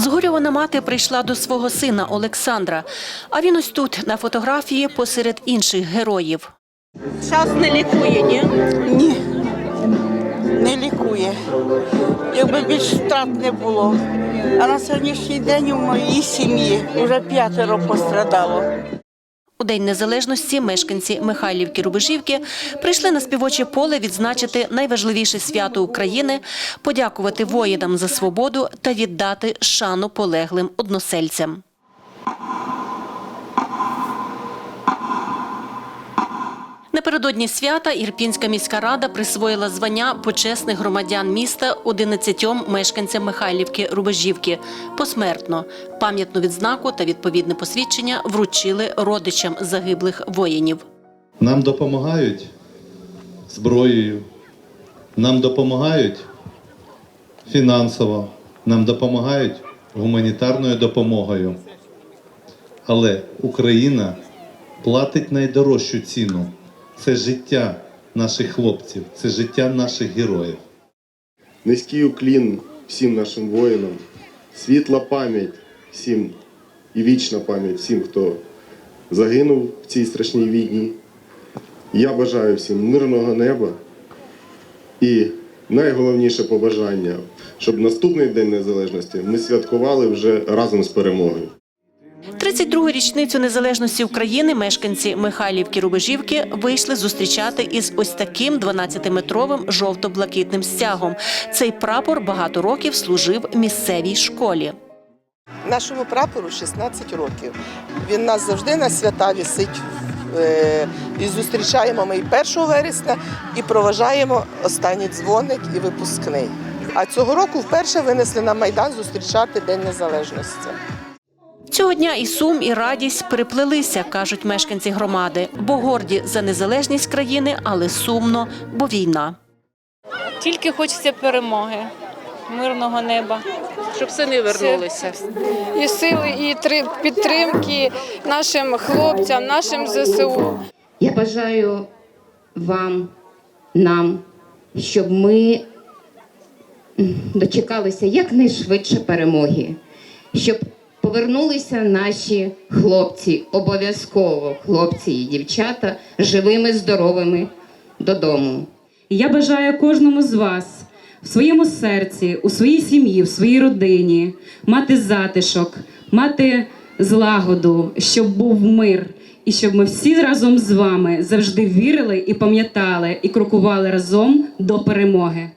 Згорювана мати прийшла до свого сина Олександра. А він ось тут на фотографії посеред інших героїв. Час не лікує, ні? Ні, не лікує. Якби більш втрат не було. А на сьогоднішній день у моїй сім'ї вже п'ятеро пострадало. У День Незалежності мешканці Михайлівки Рубежівки прийшли на співоче поле відзначити найважливіше свято України, подякувати воїнам за свободу та віддати шану полеглим односельцям. Напередодні свята Ірпінська міська рада присвоїла звання почесних громадян міста 11 мешканцям Михайлівки Рубежівки посмертно. Пам'ятну відзнаку та відповідне посвідчення вручили родичам загиблих воїнів. Нам допомагають зброєю, нам допомагають фінансово, нам допомагають гуманітарною допомогою. Але Україна платить найдорожчу ціну. Це життя наших хлопців, це життя наших героїв. Низький уклін всім нашим воїнам, світла пам'ять всім і вічна пам'ять всім, хто загинув в цій страшній війні. Я бажаю всім мирного неба і найголовніше побажання, щоб наступний День Незалежності ми святкували вже разом з перемогою. 32-гу річницю незалежності України мешканці Михайлівки Рубежівки вийшли зустрічати із ось таким 12-метровим жовто-блакитним стягом. Цей прапор багато років служив місцевій школі. Нашому прапору 16 років. Він нас завжди на свята висить. е, І зустрічаємо ми і 1 вересня, і проважаємо останній дзвоник і випускний. А цього року вперше винесли на Майдан зустрічати День Незалежності. Цього дня і сум, і радість переплелися, кажуть мешканці громади, бо горді за незалежність країни, але сумно, бо війна. Тільки хочеться перемоги, мирного неба. щоб сини вернулися. І сили, і підтримки нашим хлопцям, нашим ЗСУ. Я бажаю вам, нам, щоб ми дочекалися якнайшвидше перемоги, щоб повернулися наші хлопці, обов'язково хлопці і дівчата живими, здоровими додому. Я бажаю кожному з вас в своєму серці, у своїй сім'ї, в своїй родині мати затишок, мати злагоду, щоб був мир, і щоб ми всі разом з вами завжди вірили і пам'ятали, і крокували разом до перемоги.